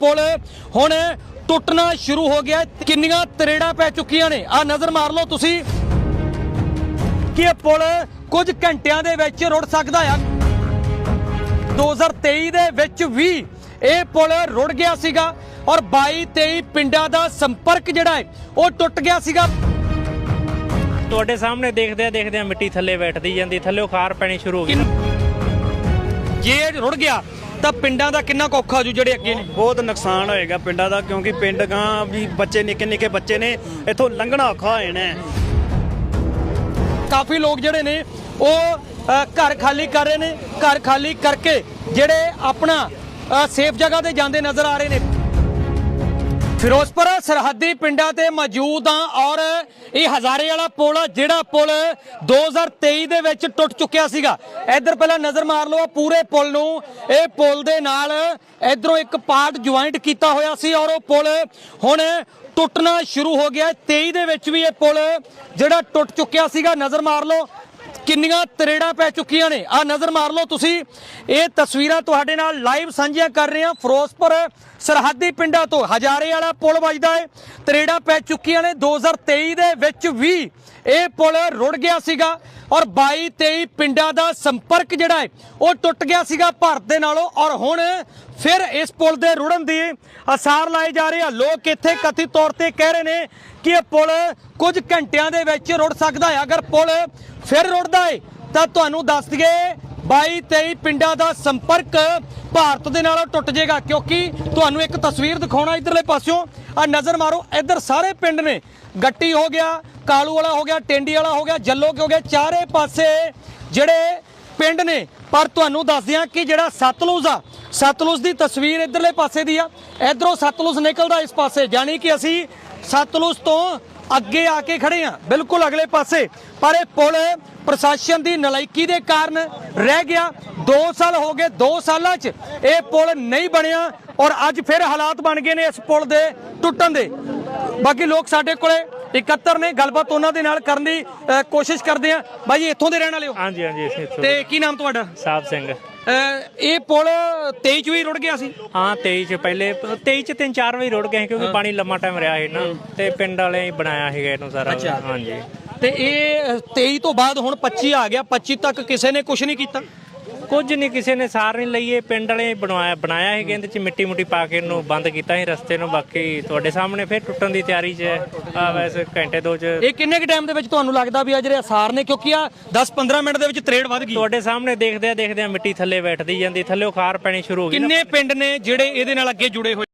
ਪੁਲ। ਹੁਣ ਟੁੱਟਣਾ ਸ਼ੁਰੂ ਹੋ ਗਿਆ। ਕਿੰਨੀਆਂ ਤਰੇੜਾਂ ਪੈ ਚੁੱਕੀਆਂ ਨੇ? ਆ ਨਜ਼ਰ ਮਾਰ ਲਓ ਤੁਸੀਂ ਕਿ ਇਹ ਪੁਲ ਕੁਝ ਘੰਟਿਆਂ ਦੇ ਵਿੱਚ ਰੁੜ ਸਕਦਾ ਆ। 2023 ਦੇ ਵਿੱਚ ਵੀ ਇਹ ਪੁਲ ਰੁੜ ਗਿਆ ਸੀਗਾ ਔਰ 22 23 ਪਿੰਡਾਂ ਦਾ ਸੰਪਰਕ ਜਿਹੜਾ ਹੈ ਉਹ ਟੁੱਟ ਗਿਆ ਸੀਗਾ। ਤੁਹਾਡੇ ਸਾਹਮਣੇ ਦੇਖਦੇ ਆ ਦੇਖਦੇ ਆ ਮਿੱਟੀ ਥੱਲੇ ਬੈਠਦੀ ਜਾਂਦੀ ਥੱਲੇ ਖਾਰ ਪੈਣੀ ਸ਼ੁਰੂ ਹੋ ਗਈ। ਜੇ ਰੁੜ ਗਿਆ ਤਾਂ ਪਿੰਡਾਂ ਦਾ ਕਿੰਨਾ ਔਖਾ ਜੂ ਜਿਹੜੇ ਅੱਗੇ ਨੇ ਬਹੁਤ ਨੁਕਸਾਨ ਹੋਏਗਾ ਪਿੰਡਾਂ ਦਾ ਕਿਉਂਕਿ ਪਿੰਡ ਗਾਂ ਵੀ ਬੱਚੇ ਨਿੱਕੇ ਨਿੱਕੇ ਬੱਚੇ ਨੇ ਇੱਥੋਂ ਲੰਘਣਾ ਔਖਾ ਹੋ ਜਾਣਾ। ਕਾਫੀ ਲੋਕ ਜਿਹੜੇ ਨੇ ਉਹ ਘਰ ਖਾਲੀ ਕਰ ਰਹੇ ਨੇ ਘਰ ਖਾਲੀ ਕਰਕੇ ਜਿਹੜੇ ਆਪਣਾ ਸੇਫ ਜਗ੍ਹਾ ਤੇ ਜਾਂਦੇ ਨਜ਼ਰ ਆ ਰਹੇ ਨੇ ਫਿਰੋਜ਼ਪੁਰ ਸਰਹੱਦੀ ਪਿੰਡਾਂ ਤੇ ਮੌਜੂਦ ਆ ਔਰ ਇਹ ਹਜ਼ਾਰੇ ਵਾਲਾ ਪੁਲ ਆ, ਜਿਹੜਾ ਪੁਲ 2023 ਦੇ ਵਿੱਚ ਟੁੱਟ ਚੁੱਕਿਆ ਸੀਗਾ ਇੱਧਰ ਪਹਿਲਾਂ ਨਜ਼ਰ ਮਾਰ ਲਓ ਪੂਰੇ ਪੁਲ ਨੂੰ ਇਹ ਪੁਲ ਦੇ ਨਾਲ ਇਧਰੋਂ ਇੱਕ ਪਾਰਟ ਜੁਆਇੰਟ ਕੀਤਾ ਹੋਇਆ ਸੀ ਔਰ ਉਹ ਪੁਲ ਹੁਣ ਟੁੱਟਣਾ ਸ਼ੁਰੂ ਹੋ ਗਿਆ ਹੈ। 23 ਦੇ ਵਿੱਚ ਵੀ ਇਹ ਪੁਲ ਜਿਹੜਾ ਟੁੱਟ ਚੁੱਕਿਆ ਸੀਗਾ ਨਜ਼ਰ ਮਾਰ ਲਓ ਕਿੰਨੀਆਂ ਤਰੇੜਾਂ ਪੈ ਚੁੱਕੀਆਂ ਨੇ? ਆ ਨਜ਼ਰ ਮਾਰ ਲਓ ਤੁਸੀਂ। ਇਹ ਤਸਵੀਰਾਂ ਤੁਹਾਡੇ ਨਾਲ ਲਾਈਵ ਸਾਂਝੀਆਂ ਕਰ ਰਹੇ ਹਾਂ ਫਿਰੋਜ਼ਪੁਰ ਸਰਹੱਦੀ ਪਿੰਡਾਂ ਤੋਂ। ਹਜ਼ਾਰੇ ਵਾਲਾ ਪੁਲ ਵੱਜਦਾ ਹੈ ਤਰੇੜਾਂ ਪੈ ਚੁੱਕੀਆਂ ਨੇ। 2023 ਦੇ ਵਿੱਚ ਵੀ ਇਹ ਪੁਲ ਰੁੜ ਗਿਆ ਸੀਗਾ। ਔਰ 22 23 ਪਿੰਡਾਂ ਦਾ ਸੰਪਰਕ ਜਿਹੜਾ ਹੈ, ਉਹ ਟੁੱਟ ਗਿਆ ਸੀਗਾ ਭਾਰਤ ਦੇ ਨਾਲੋਂ ਔਰ ਹੁਣ ਫਿਰ ਇਸ ਪੁਲ ਦੇ ਰੁੜਨ ਦੀ ਅਸਾਰ ਲਾਏ ਜਾ ਰਹੇ ਆ। ਲੋਕ ਇੱਥੇ ਕਥਿਤ ਤੌਰ ਤੇ ਕਹਿ ਰਹੇ ਨੇ ਕਿ ਇਹ ਪੁਲ ਕੁਝ ਘੰਟਿਆਂ ਦੇ ਵਿੱਚ ਰੁੜ ਸਕਦਾ ਹੈ। ਅਗਰ ਪੁਲ ਫਿਰ ਰੁੜਦਾ ਹੈ, ਤਾਂ ਤੁਹਾਨੂੰ ਦੱਸ ਦਈਏ 22 23 ਪਿੰਡਾਂ ਦਾ ਸੰਪਰਕ ਭਾਰਤ ਦੇ ਨਾਲੋਂ ਟੁੱਟ ਜਾਏਗਾ, ਕਿਉਂਕਿ ਤੁਹਾਨੂੰ ਇੱਕ ਤਸਵੀਰ ਦਿਖਾਉਣਾ ਇਧਰਲੇ ਪਾਸਿਓਂ। ਆ ਨਜ਼ਰ ਮਾਰੋ, ਇੱਧਰ ਸਾਰੇ ਪਿੰਡ ਨੇ। ਗੱਟੀ ਹੋ ਗਿਆ, ਕਾਲੂ ਵਾਲਾ ਹੋ ਗਿਆ, ਟੈਂਡੀ ਵਾਲਾ ਹੋ ਗਿਆ, ਜੱਲੋ ਹੋ ਗਿਆ, ਚਾਰੇ ਪਾਸੇ ਜਿਹੜੇ ਪਿੰਡ ਨੇ। ਪਰ ਤੁਹਾਨੂੰ ਦੱਸ ਦਿਆਂ ਕਿ ਜਿਹੜਾ ਸਤਲੁਜ ਆ, ਸਤਲੁਜ ਦੀ ਤਸਵੀਰ ਇਧਰਲੇ ਪਾਸੇ ਦੀ ਆ। ਇਧਰੋਂ ਸਤਲੁਜ ਨਿਕਲਦਾ ਇਸ ਪਾਸੇ ਯਾਨੀ ਕਿ ਅਸੀਂ ਸਤਲੁਜ ਤੋਂ ਅੱਗੇ ਆ ਕੇ ਖੜੇ ਆ। ਬਿਲਕੁਲ ਅਗਲੇ ਪਾਸੇ। ਪਰ ਇਹ ਪੁਲ ਪ੍ਰਸ਼ਾਸਨ ਦੀ ਨਲਾਇਕੀ ਦੇ ਕਾਰਨ ਰਹਿ ਗਿਆ। 2 ਸਾਲ ਹੋ ਗਏ। 2 ਸਾਲਾਂ 'ਚ ਇਹ ਪੁਲ ਨਹੀਂ ਬਣਿਆ ਔਰ ਅੱਜ ਫਿਰ ਹਾਲਾਤ ਬਣ ਗਏ ਨੇ ਇਸ ਪੁਲ ਦੇ ਟੁੱਟਣ ਦੇ। ਬਾਕੀ ਲੋਕ ਸਾਡੇ ਕੋਲੇ ਇਕੱਤਰ ਨੇ। ਗੱਲਬਾਤ ਉਹਨਾਂ ਦੇ ਨਾਲ ਕਰਨ ਦੀ ਕੋਸ਼ਿਸ਼ ਕਰਦੇ ਆ। ਬਾਈ ਇੱਥੋਂ ਦੇ ਰਹਿਣ ਵਾਲੇ ਹੋ? ਹਾਂਜੀ ਹਾਂਜੀ ਤੇ ਕੀ ਨਾਮ ਤੁਹਾਡਾ? ਸਾਹਿਬ ਸਿੰਘ। ਇਹ ਪੁਲ 23 ਚ ਵੀ ਰੁੜ ਗਿਆ ਸੀ? ਹਾਂ 23 ਚ ਪਹਿਲੇ 23 ਚ ਤਿੰਨ ਚਾਰ ਵਾਰੀ ਰੁੜ ਗਏ ਕਿਉਂਕਿ ਪਾਣੀ ਲੰਮਾ ਟਾਈਮ ਰਿਹਾ ਸੀ ਨਾ ਤੇ ਪਿੰਡ ਵਾਲਿਆਂ ਹੀ ਬਣਾਇਆ ਸੀਗਾ ਇਹਨੂੰ ਸਾਰਾ। ਹਾਂਜੀ। ਤੇ ਇਹ ਅ, 23 ਤੋਂ ਬਾਅਦ ਹੁਣ 25 ਆ ਗਿਆ 25 ਤੱਕ ਕਿਸੇ ਨੇ ਕੁਝ ਨਹੀਂ ਕੀਤਾ? ਕੁਝ ਨਹੀਂ ਕਿਸੇ ਨੇ ਸਾਰ ਨਹੀਂ ਲਈ। ਇਹ ਪਿੰਡ ਵਾਲੇ ਬਣਾਇਆ ਬਣਾਇਆ ਸੀ ਇਹਦੇ ਚ ਮਿੱਟੀ ਮੁੱਟੀ ਪਾ ਕੇ ਇਹਨੂੰ ਬੰਦ ਕੀਤਾ ਸੀ ਰਸਤੇ ਨੂੰ। ਬਾਕੀ ਤੁਹਾਡੇ ਸਾਹਮਣੇ ਫਿਰ ਟੁੱਟਣ ਦੀ ਤਿਆਰੀ 'ਚ ਹੈ ਆ ਵੈਸੇ ਘੰਟੇ ਦੋ 'ਚ। ਇਹ ਕਿੰਨੇ ਕੁ ਟਾਈਮ ਦੇ ਵਿੱਚ ਤੁਹਾਨੂੰ ਲੱਗਦਾ ਵੀ ਆ ਜਿਹੜੇ ਅਸਾਰ ਨੇ ਕਿਉਂਕਿ ਆ 10-15 ਮਿੰਟ ਦੇ ਵਿੱਚ ਤਰੇੜ ਵੱਧ ਗਈ। ਤੁਹਾਡੇ ਸਾਹਮਣੇ ਦੇਖਦੇ ਆ ਦੇਖਦੇ ਆ ਮਿੱਟੀ ਥੱਲੇ ਬੈਠਦੀ ਜਾਂਦੀ ਥੱਲੇ ਖਾਰ ਪੈਣੀ ਸ਼ੁਰੂ ਹੋ ਗਈ ਕਿੰਨੇ ਪਿੰਡ ਨੇ ਜਿਹੜੇ ਇਹਦੇ ਨਾਲ ਅੱਗੇ ਜੁੜੇ ਹੋਏ?